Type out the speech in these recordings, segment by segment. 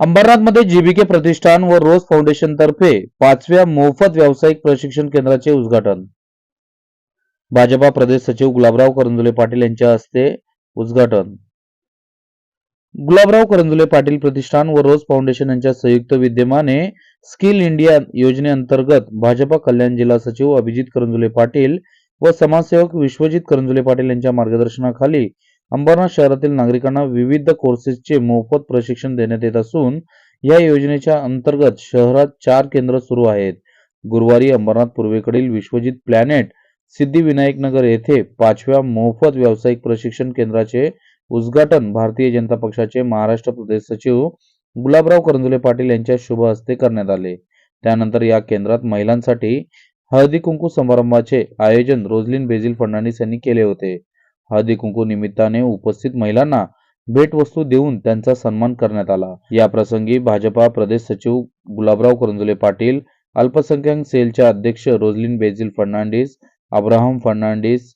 अंबरनाथमध्ये जीबीके प्रतिष्ठान व रोज फाउंडेशन तर्फे पाचव्या मोफत व्यावसायिक प्रशिक्षण केंद्राचे उद्घाटन. भाजपा प्रदेश सचिव गुलाबराव करंजुले पाटील यांच्या हस्ते उद्घाटन. गुलाबराव करंजुले पाटील प्रतिष्ठान व रोज फाउंडेशन यांच्या संयुक्त विद्यमाने स्किल इंडिया योजनेअंतर्गत भाजपा कल्याण जिल्हा सचिव अभिजित करंजुले पाटील व समाजसेवक विश्वजित करंजुले पाटील यांच्या मार्गदर्शनाखाली अंबरनाथ शहरातील नागरिकांना विविध कोर्सेसचे मोफत प्रशिक्षण देण्यात येत असून या योजनेच्या अंतर्गत शहरात चार केंद्र सुरू आहेत. गुरुवारी अंबरनाथ पूर्वेकडील विश्वजित प्लॅनेट सिद्धिविनायक नगर येथे पाचव्या मोफत व्यावसायिक प्रशिक्षण केंद्राचे उद्घाटन भारतीय जनता पक्षाचे महाराष्ट्र प्रदेश सचिव गुलाबराव करंजुले पाटील यांच्या शुभ हस्ते करण्यात आले. त्यानंतर या केंद्रात महिलांसाठी हळदी कुंकू समारंभाचे आयोजन रोजलिन बेझिल फडणवीस यांनी केले होते. हळदी कुंकू निमित्ताने उपस्थित महिलांना भेटवस्तू देऊन त्यांचा सन्मान करण्यात आला. या प्रसंगी भाजपा प्रदेश सचिव गुलाबराव करंजुले पाटील अल्पसंख्याक सेलच्या अध्यक्ष Roselyn Basil Fernandes Abraham Fernandes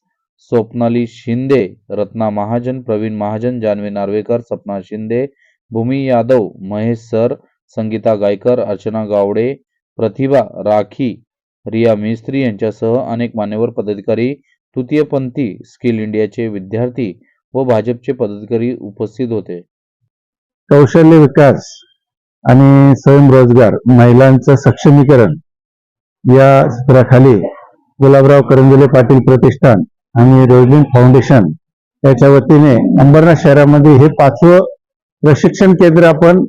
Swapnali Shinde Ratna Mahajan Pravin Mahajan Janvi Narvekar Sapna Shinde Bhumi Yadav Mahesh sir Sangita Gaikar Archana Gawde Pratibha Rakhi Riya Mistry यांच्यासह अनेक मान्यवर पदाधिकारी तृतीयपंथी स्किल इंडियाचे विद्यार्थी व भाजपचे पदाधिकारी उपस्थित होते. कौशल्य विकास आणि स्वयंरोजगार महिलांचं सक्षमीकरण या सूत्राखाली गुलाबराव करंजुले पाटील प्रतिष्ठान आणि रोजलिन फाउंडेशन याच्या वतीने अंबरनाथ शहरामध्ये हे पाचवं प्रशिक्षण केंद्र आपण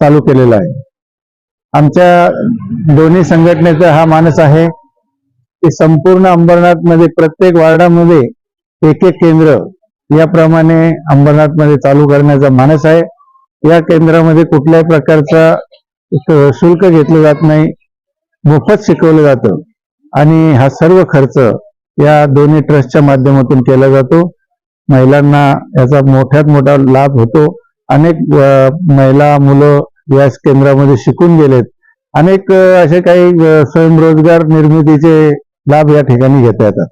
चालू केलेलं आहे. आमच्या दोन्ही संघटनेचा हा मानस आहे. की संपूर्ण अंबरनाथमध्ये प्रत्येक वार्डामध्ये एक एक केंद्र याप्रमाणे अंबरनाथमध्ये चालू करण्याचा मानस आहे. या केंद्रामध्ये कुठल्याही प्रकारचा शुल्क घेतलं जात नाही. मोफत शिकवलं जातं. आणि हा सर्व खर्च या दोन्ही ट्रस्टच्या माध्यमातून केला जातो. महिलांना याचा मोठ्यात मोठा लाभ होतो. अनेक महिला मुलं याच केंद्रामध्ये शिकून गेलेत. अनेक असे काही स्वयंरोजगार निर्मितीचे लाभ या ठिकाणी घेता येतात.